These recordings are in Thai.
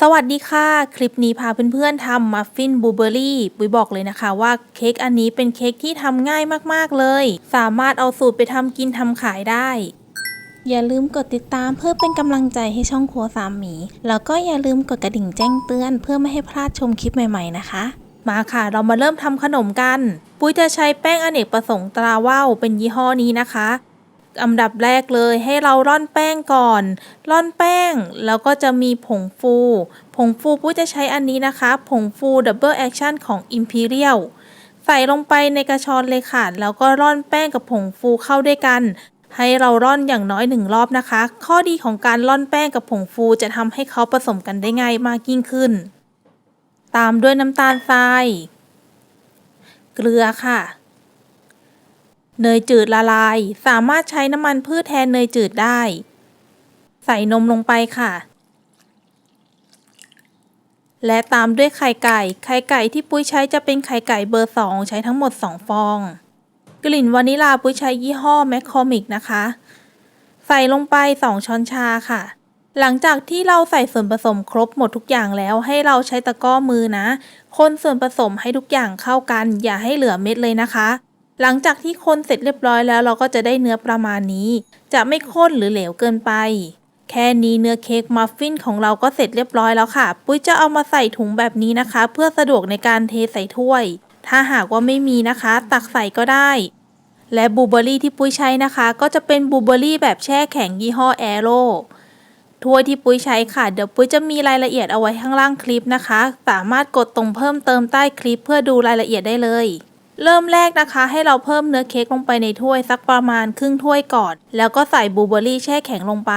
สวัสดีค่ะ คลิปนี้พาเพื่อนๆทำมัฟฟินบลูเบอร์รี่ปุยบอกเลยนะคะว่าเค้กอันนี้เป็นเค้กที่ทำง่ายมากๆเลย สามารถเอาสูตรไปทำกินทำขายได้ อย่าลืมกดติดตามเพื่อเป็นกำลังใจให้ช่องครัวสามหมี แล้วก็อย่าลืมกดกระดิ่งแจ้งเตือน เพื่อไม่ให้พลาดชมคลิปใหม่ๆนะคะ มาค่ะเรามาเริ่มทำขนมกัน ปุ้ยจะใช้แป้งอเนกประสงค์ตราว่าวเป็นยี่ห้อนี้นะคะ อันดับแรกเลยให้เราร่อนแป้งก่อน ร่อนแป้งแล้วก็จะมีผงฟู ผงฟูปุ้ยจะใช้อันนี้นะคะ ผงฟูดับเบิลแอคชั่นของ Imperial ใส่ลงไปในกระชอนเลยค่ะ แล้วก็ร่อนแป้งกับผงฟูเข้าด้วยกัน ให้เราร่อนอย่างน้อยหนึ่งรอบนะคะ ข้อดีของการร่อนแป้งกับผงฟูจะทำให้เขาผสมกันได้ง่ายมากยิ่งขึ้น ตามด้วยน้ำตาลทราย เกลือค่ะ เนยจืดละลาย สามารถใช้น้ำมันพืชแทนเนยจืดได้ ใส่นมลงไปค่ะ และตามด้วยไข่ไก่ ไข่ไก่ที่ปุ้ยใช้จะเป็นไข่ไก่เบอร์2ใช้ทั้งหมด 2 ฟอง กลิ่นวานิลาปุ้ยใช้ยี่ห้อแมคคอมิกนะคะ ใส่ลงไป 2 ช้อนชาค่ะ หลังจากที่เราใส่ส่วนผสมครบหมดทุกอย่างแล้วให้เราใช้ตะกร้อมือนะ คนส่วนผสมให้ทุกอย่างเข้ากัน อย่าให้เหลือเม็ดเลยนะคะ หลังจากที่คนเสร็จเรียบร้อยแล้วเราก็จะได้เนื้อประมาณนี้ จะไม่ข้นหรือเหลวเกินไป แค่นี้เนื้อเค้กมัฟฟินของเราก็เสร็จเรียบร้อยแล้วค่ะ ปุ้ยจะเอามาใส่ถุงแบบนี้นะคะ เพื่อสะดวกในการเทใส่ถ้วย ถ้าหากว่าไม่มีนะคะ ตักใส่ก็ได้ และบูเบอรี่ที่ปุ้ยใช้นะคะ ก็จะเป็นบูเบอร์รี่แบบแช่แข็งยี่ห้อแอโร่ถ้วยที่ปุ้ยใช้ค่ะเดี๋ยวปุ้ยจะมีรายละเอียดเอาไว้ข้างล่างคลิปนะคะ สามารถกดตรงเพิ่มเติมใต้คลิปเพื่อดูรายละเอียดได้เลย เริ่มแรกนะคะให้เราเพิ่มเนื้อเค้กลงไปในถ้วยสักประมาณครึ่งถ้วยก่อน แล้วก็ใส่บลูเบอร์รี่แช่แข็งลงไป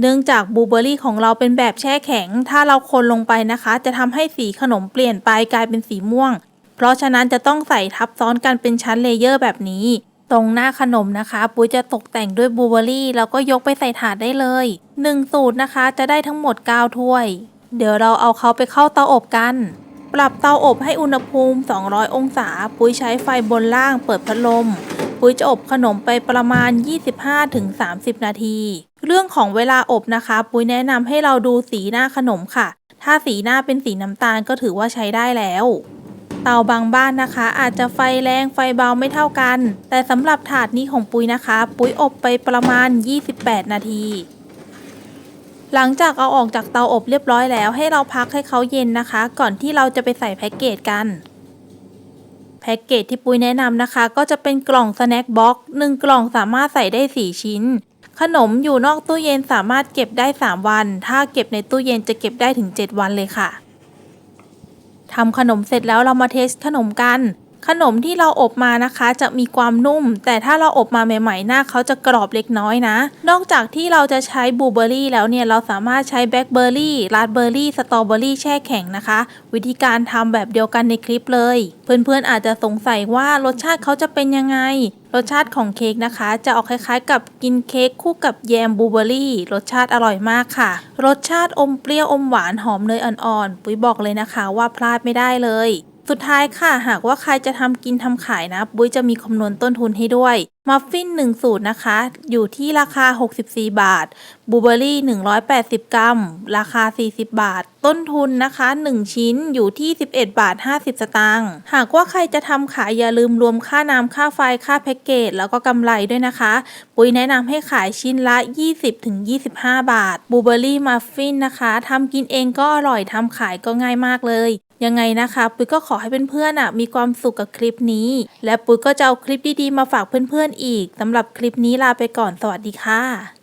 เนื่องจากบลูเบอร์รี่ของเราเป็นแบบแช่แข็ง ถ้าเราคนลงไปนะคะ จะทำให้สีขนมเปลี่ยนไปกลายเป็นสีม่วง เพราะฉะนั้นจะต้องใส่ทับซ้อนกันเป็นชั้นเลเยอร์แบบนี้ ตรงหน้าขนมนะคะ ปุ้ยจะตกแต่งด้วยบลูเบอร์รี่แล้วก็ยกไปใส่ถาดได้เลย 1 สูตรนะคะ จะได้ทั้งหมด 9 ถ้วย เดี๋ยวเราเอาเขาไปเข้าเตาอบกัน ปรับเตาอบให้อุณหภูมิ 200 องศา ปุ้ยใช้ไฟบนล่างเปิดพัดลม ปุ้ยจะอบขนมไปประมาณ 25-30 นาที เรื่องของเวลาอบนะคะ ปุ้ยแนะนำให้เราดูสีหน้าขนมค่ะ ถ้าสีหน้าเป็นสีน้ำตาลก็ถือว่าใช้ได้แล้ว เตาบางบ้านนะคะ อาจจะไฟแรงไฟเบาไม่เท่ากัน แต่สำหรับถาดนี้ของปุ้ยนะคะ ปุ้ยอบไปประมาณ 28 นาที หลังจากเอาออกจากเตาอบเรียบร้อยแล้วให้เราพักให้เขาเย็นนะคะ ก่อนที่เราจะไปใส่แพ็กเกจกัน แพ็กเกจที่ปุ้ยแนะนำนะคะ ก็จะเป็นกล่องสแน็คบ็อกซ์หนึ่งกล่องสามารถใส่ได้ 4 ชิ้น ขนมอยู่นอกตู้เย็นสามารถเก็บได้ 3 วัน ถ้าเก็บในตู้เย็นจะเก็บได้ถึง 7 วันเลยค่ะทำขนมเสร็จแล้วเรามาเทสขนมกัน ขนมที่เราอบมานะคะ จะมีความนุ่ม แต่ถ้าเราอบมาใหม่ๆหน้าเขาจะกรอบเล็กน้อยนะ นอกจากที่เราจะใช้บลูเบอร์รี่แล้วเนี่ยเราสามารถใช้แบล็คเบอร์รี่ราสเบอร์รี่สตรอเบอร์รี่แช่แข็งนะคะ วิธีการทำแบบเดียวกันในคลิปเลย เพื่อนๆอาจจะสงสัยว่ารสชาติเขาจะเป็นยังไงรสชาติของเค้กนะคะ จะออกคล้ายๆ กับกินเค้กคู่กับแยมบลูเบอร์รี่ รสชาติอร่อยมากค่ะ รสชาติอมเปรี้ยวอมหวานหอมเนยอ่อนๆ ปุ้ยบอกเลยนะคะว่าพลาดไม่ได้เลย สุดท้ายค่ะ หากว่าใครจะทำกินทำขายนะปุ้ยจะมีคำนวณต้นทุนให้ด้วย มัฟฟิน1สูตรนะคะ อยู่ที่ราคา 64 บาทบูเบอรี่ 180 กรัม ราคา 40 บาท ต้นทุนนะคะ 1 ชิ้นอยู่ที่ 11 บาท 50 สตางค์หากว่าใครจะทำขายอย่าลืมรวมค่าน้ำค่าไฟค่าแพ็กเกจแล้วก็กำไรด้วยนะคะ ปุ้ยแนะนำให้ขายชิ้นละ 20-25 บาทบูเบอรี่มัฟฟินนะคะทำกินเองก็อร่อยทำขายก็ง่ายมากเลย ยังไงนะคะปุ้ยก็ขอให้เพื่อนๆอะมีความสุขกับคลิปนี้ และปุ้ยก็จะเอาคลิปดีๆมาฝากเพื่อนๆอีกสำหรับคลิปนี้ลาไปก่อนสวัสดีค่ะ